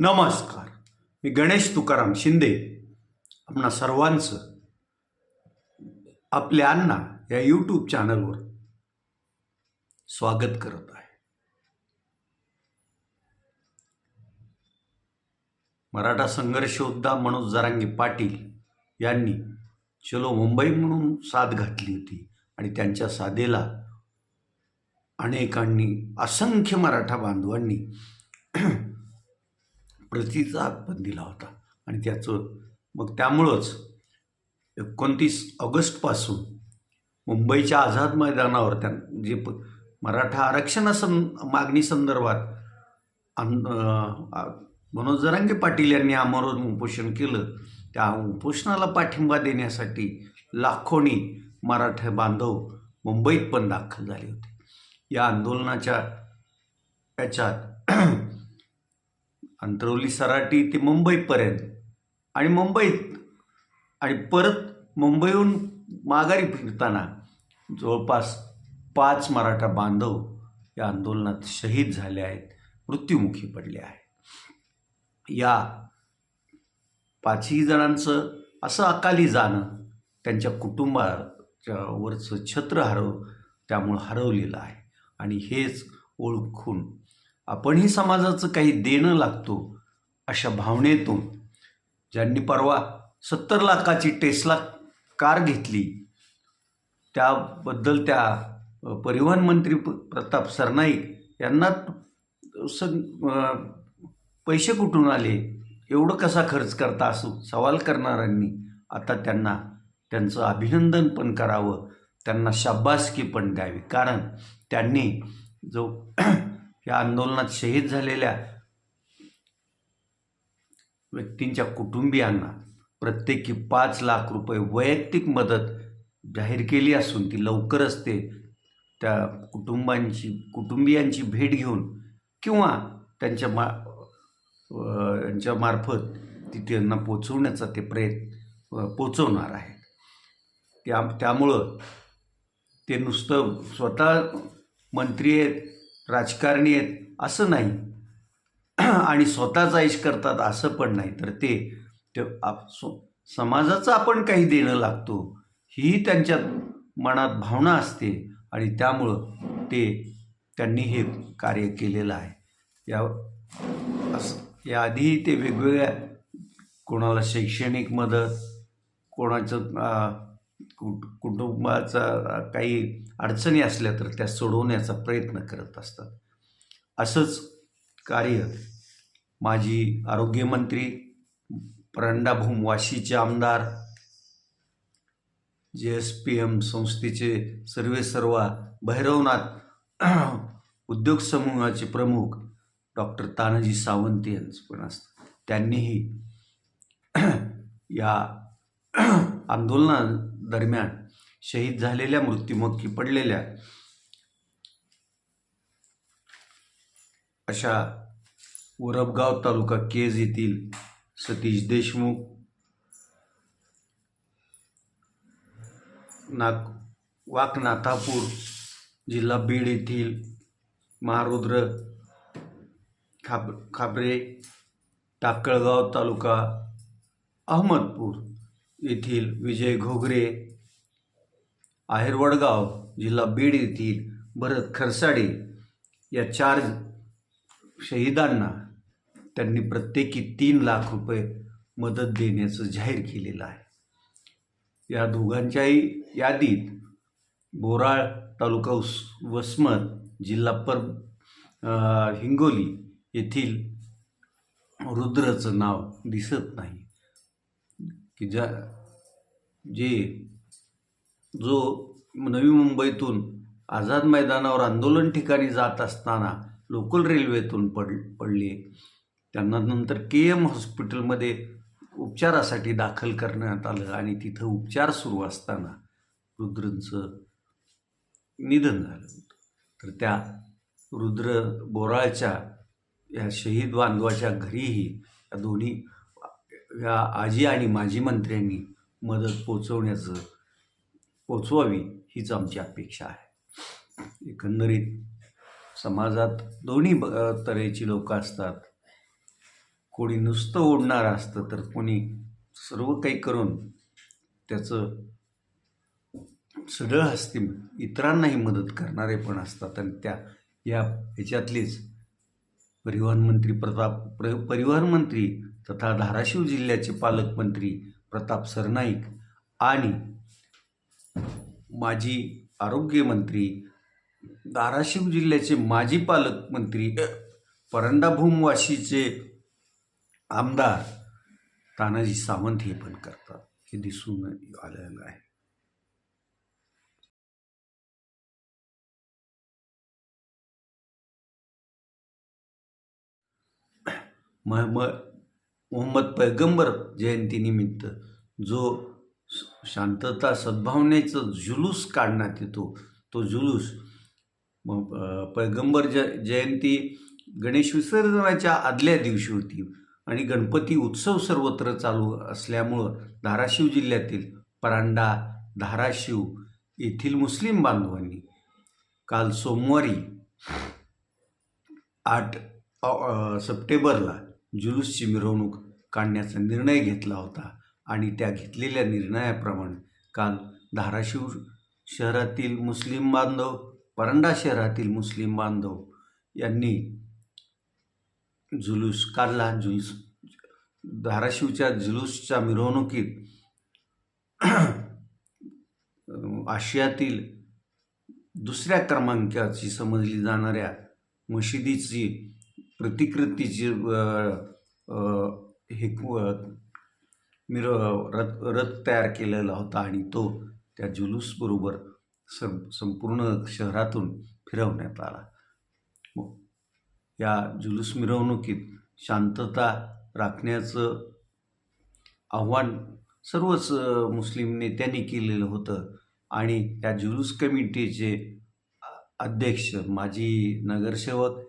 नमस्कार. मी गणेश तुकाराम शिंदे. आपणा सर्वांचं आपल्या अण्णा या यूट्यूब चॅनलवर स्वागत करत आहे. मराठा संघर्ष योद्धा मनोज जरांगे पाटील यांनी चलो मुंबई म्हणून साथ घातली होती आणि त्यांच्या साधेला अनेकांनी असंख्य मराठा बांधवांनी प्रतीचा पण दिला होता. आणि त्याचं मग त्यामुळंच एकोणतीस ऑगस्टपासून मुंबईच्या आझाद मैदानावर त्या जे प मराठा आरक्षणासं मागणी संदर्भात अं, मनोज जरांगे पाटील यांनी आमरण उपोषण केलं त्या उपोषणाला पाठिंबा देण्यासाठी लाखोनी मराठा बांधव मुंबईत पण दाखल झाले होते. या आंदोलनाच्या याच्यात अंतरवली सराटी ते मुंबईपर्यंत. आणि मुंबईत आणि परत मुंबईहून माघारी फिरताना जवळपास पाच मराठा बांधव या आंदोलनात शहीद झाले आहेत मृत्युमुखी पडले आहेत. या पाचही जणांचं असं अकाली जाणं त्यांच्या कुटुंबाच्या वरचं छत्र हरव त्यामुळं हरवलेलं आहे. आणि हेच ओळखून आपणही समाजाचं काही देणं लागतो अशा भावनेतून ज्यांनी परवा सत्तर लाखाची टेस्ला कार घेतली त्याबद्दल त्या परिवहन मंत्री प्रताप सरनाईक यांना स पैसे कुठून आले? एवढं कसा खर्च करता असू? सवाल करणाऱ्यांनी आता त्यांना त्यांचं अभिनंदन पण करावं त्यांना शाबासकी पण द्यावी. कारण त्यांनी जो या आंदोलनात शहीद झालेल्या व्यक्तींच्या कुटुंबियांना प्रत्येकी पाच लाख रुपये वैयक्तिक मदत जाहीर केली असून ती लवकरच ते त्या कुटुंबांची कुटुंबियांची भेट घेऊन किंवा त्यांच्या मा यांच्या मार्फत ती त्यांना पोचवण्याचा ते प्रयत्न पोचवणार आहेत. त्या त्यामुळं ते नुसतं स्वतः मंत्री आहेत राजकारणी आहेत असं नाही. आणि स्वतःचा आईश करतात असं पण नाही. तर ते आप समाजाचं आपण काही देणं लागतो ही त्यांच्या मनात भावना असते. आणि त्यामुळं ते त्यांनी हे कार्य केलेलं आहे. या असं याआधी ते वेगवेगळ्या कोणाला शैक्षणिक मदत कोणाचं कुट कुटुंबाचा काही अडचणी असल्या तर त्या सोडवण्याचा प्रयत्न करत असतात. असंच कार्य माजी आरोग्यमंत्री परंडाभूम वाशीचे आमदार जे एस पी एम संस्थेचे सर्वे सर्वा भैरवनाथ उद्योग समूहाचे प्रमुख डॉक्टर तानाजी सावंत यांचं पण असतात त्यांनीही या दरम्यान शहीद झालेल्या मृत्युमुखी पडलेल्या अशा वरबगाव तालुका केज येथील सतीश देशमुख नाग वाकनाथापूर जिल्हा बीड येथील महारुद्र खाब खाबरे टाकळगाव तालुका अहमदपूर येथील विजय घोगरे आहेरवडगाव जिल्हा बीड येथील भरत खरसाडे या चार शहीदांना त्यांनी प्रत्येकी तीन लाख रुपये मदत देण्याचं जाहीर केलेलं आहे. या दोघांच्याही यादीत बोराळ तालुका उस वसमत जिल्हा पर हिंगोली येथील रुद्रचं नाव दिसत नाही. की ज्या जे जो नवी मुंबईतून आझाद मैदानावर आंदोलन ठिकाणी जात असताना लोकल रेल्वेतून पड पडले. त्यांना नंतर के एम हॉस्पिटलमध्ये उपचारासाठी दाखल करण्यात आलं आणि तिथं उपचार सुरू असताना रुद्रंचं निधन झालं. होतं तर त्या रुद्र बोराळच्या या शहीद बांधवाच्या घरीही या दोन्ही या आजी आणि माजी मंत्र्यांनी मदत पोचवण्याचं पोचवावी हीच आमची अपेक्षा आहे. एकंदरीत समाजात दोन्ही ब- तऱ्हेची लोक असतात. कोणी नुसतं ओढणारं असतं तर कोणी सर्व काही करून त्याचं सढळ हस्ती इतरांनाही मदत करणारे पण असतात. आणि त्या या ह्याच्यातलीच परिवहन मंत्री प्रताप प्र परिवहन मंत्री तथा धाराशिव जिल्ह्याचे पालकमंत्री प्रताप सरनाईक आणि माजी आरोग्यमंत्री धाराशिव जिल्ह्याचे माजी पालकमंत्री अ, आमदार तानाजी सावंत हे पण करतात. हे दिसून आलेलं आहे. महम्मद मोहम्मद पैगंबर जयंतीनिमित्त जो शांतता सद्भावनेचं जुलूस काढण्यात येतो तो जुलूस मग पैगंबर ज जयंती गणेश विसर्जनाच्या आदल्या दिवशी होती आणि गणपती उत्सव सर्वत्र चालू असल्यामुळं धाराशिव जिल्ह्यातील परांडा धाराशिव येथील मुस्लिम बांधवांनी काल सोमवारी आठ सप्टेंबरला जुलूसची मिरवणूक काढण्याचा निर्णय घेतला होता आणि त्या घेतलेल्या निर्णयाप्रमाणे काल धाराशिव शहरातील मुस्लिम बांधव परंडा शहरातील मुस्लिम बांधव यांनी जुलूस काढला. जुलूस धाराशिवच्या जुलूसच्या मिरवणुकीत आशियातील दुसऱ्या क्रमांकाची समजली जाणाऱ्या मशिदीची प्रतिकृतीची हे मिर रथ रथ तयार केलेला होता आणि तो त्या जुलूसबरोबर सं संपूर्ण शहरातून फिरवण्यात आला. या जुलूस मिरवणुकीत शांतता राखण्याचं आव्हान सर्वच मुस्लिम नेत्यांनी केलेलं होतं आणि त्या जुलूस कमिटीचे अध्यक्ष माजी नगरसेवक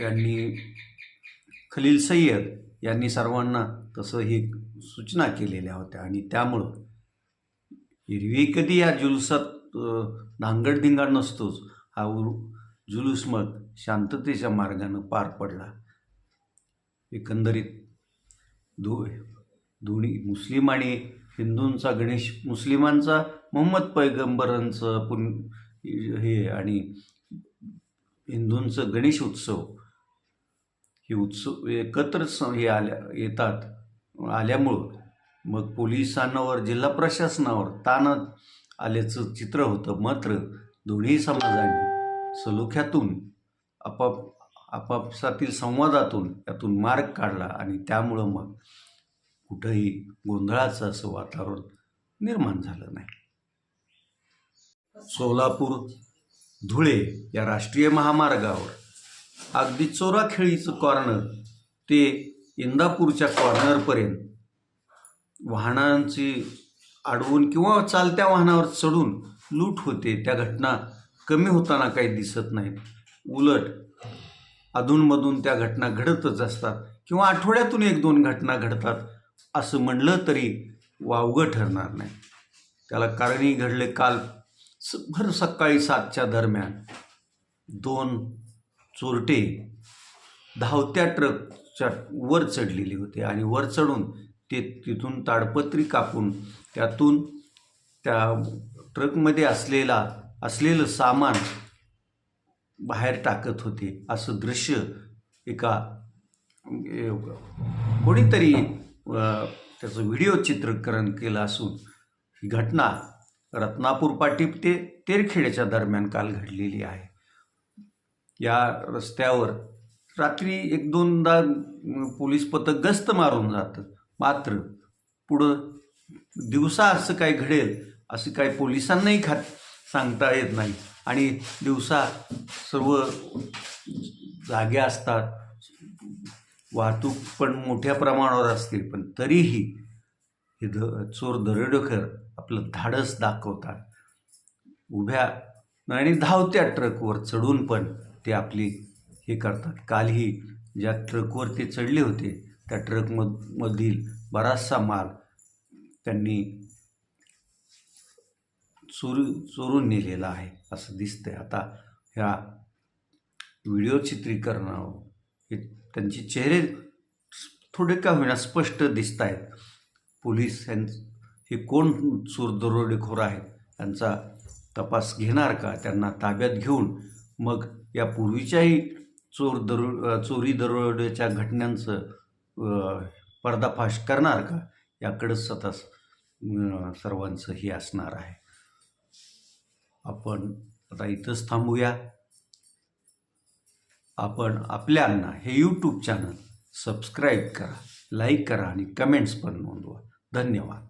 यांनी खलील सय्यद यांनी सर्वांना तसं ही सूचना केलेल्या होत्या. आणि त्यामुळं एरवी कधी या जुलूसात नांगडधिंगाड नसतोच हा उर जुलूस मग शांततेच्या मार्गानं पार पडला. एकंदरीत दो दोन्ही मुस्लिम आणि हिंदूंचा गणेश मुस्लिमांचा मोहम्मद पैगंबरांचं पुन हे आणि हिंदूंचं गणेश उत्सव हे उत्सव एकत्र स- हे आल्या येतात. आल्यामुळं मग पोलिसांवर जिल्हा प्रशासनावर ताण आल्याचं चित्र होतं. मात्र दोन्ही समाजांनी सलोख्यातून आपाप आपापसातील संवादातून यातून मार्ग काढला आणि त्यामुळं मग कुठंही गोंधळाचं असं वातावरण निर्माण झालं नाही. सोलापूर धुळे या राष्ट्रीय महामार्गावर अगदी चोराखेळीचं कॉर्नर ते इंदापूरच्या कॉर्नरपर्यंत वाहनांची अडवून किंवा चालत्या वाहनावर चढून लूट होते. त्या घटना कमी होताना काही दिसत नाहीत. उलट अधूनमधून त्या घटना घडतच असतात किंवा आठवड्यातून एक दोन घटना घडतात असं म्हणलं तरी वावगं ठरणार नाही. त्याला कारणही घडले काल भर सकाळी सातच्या दरम्यान दोन चोरटे धावत्या ट्रकच्या वर चढलेले होते आणि वर चढून ते तिथून ताडपत्री कापून त्यातून त्या ट्रकमध्ये असलेला असलेलं सामान बाहेर टाकत होते. असं दृश्य एका कोणीतरी त्याचं व्हिडिओ चित्रीकरण केलं असून ही घटना रत्नापूर पाटी ते तेरखेड्याच्या दरम्यान काल घडलेली आहे. या रस्त्यावर रात्री एक दोनदा पोलीस पथक गस्त मारून जातं. मात्र पुढं दिवसा असं काय घडेल असं काय पोलिसांनाही खात सांगता येत नाही. आणि दिवसा सर्व जागे असतात. वाहतूक पण मोठ्या प्रमाणावर असते पण तरीही हे ध चोर दरोडेखोर आपलं धाडस दाखवतात. उभ्या आणि धावत्या ट्रकवर चढून पण ते आपली हे करतात. कालही ज्या ट्रकवर ते चढले होते त्या ट्रकमध मधील बराचसा माल त्यांनी चोरू चोरून नेलेला आहे असं दिसतंय. आता ह्या व्हिडिओ चित्रीकरणावर हे त्यांचे चेहरे थोडे का होईना स्पष्ट दिसत आहेत पोलीस यां हे कोण चोर दरोडेखोर आहेत त्यांचा तपास घेणार का? त्यांना ताब्यात घेऊन मग या पूर्वीच्याही चोर दरो चोरी दरोड्याच्या घटनांचं पर्दाफाश करणार का? याकडं सतत सर्वांचं हे असणार आहे. आपण आता इथंच थांबूया. आपण आपल्यांना हे यूट्यूब चॅनल सबस्क्राईब करा लाईक करा आणि कमेंट्स पण नोंदवा. धन्यवाद.